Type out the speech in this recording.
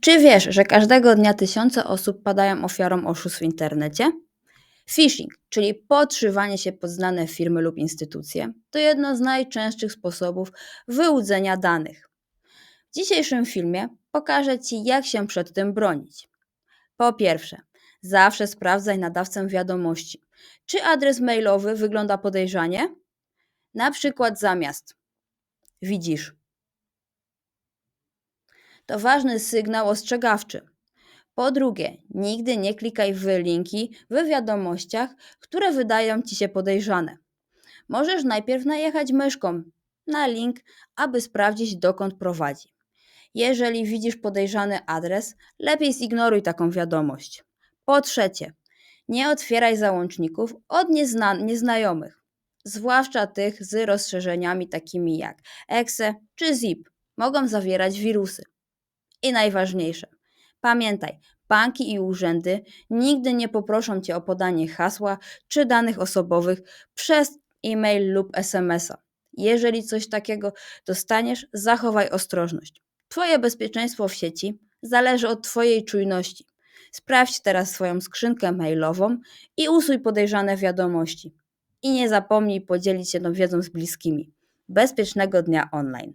Czy wiesz, że każdego dnia tysiące osób padają ofiarą oszustw w internecie? Phishing, czyli podszywanie się pod znane firmy lub instytucje, to jedno z najczęstszych sposobów wyłudzenia danych. W dzisiejszym filmie pokażę Ci, jak się przed tym bronić. Po pierwsze, zawsze sprawdzaj nadawcę wiadomości. Czy adres mailowy wygląda podejrzanie? Na przykład zamiast widzisz. To ważny sygnał ostrzegawczy. Po drugie, nigdy nie klikaj w linki w wiadomościach, które wydają ci się podejrzane. Możesz najpierw najechać myszką na link, aby sprawdzić dokąd prowadzi. Jeżeli widzisz podejrzany adres, lepiej zignoruj taką wiadomość. Po trzecie, nie otwieraj załączników od niezna nieznajomych, zwłaszcza tych z rozszerzeniami takimi jak exe czy zip. Mogą zawierać wirusy. I najważniejsze, pamiętaj, banki i urzędy nigdy nie poproszą cię o podanie hasła czy danych osobowych przez e-mail lub SMS-a. Jeżeli coś takiego dostaniesz, zachowaj ostrożność. Twoje bezpieczeństwo w sieci zależy od Twojej czujności. Sprawdź teraz swoją skrzynkę mailową i usuj podejrzane wiadomości. I nie zapomnij podzielić się tą wiedzą z bliskimi. Bezpiecznego dnia online.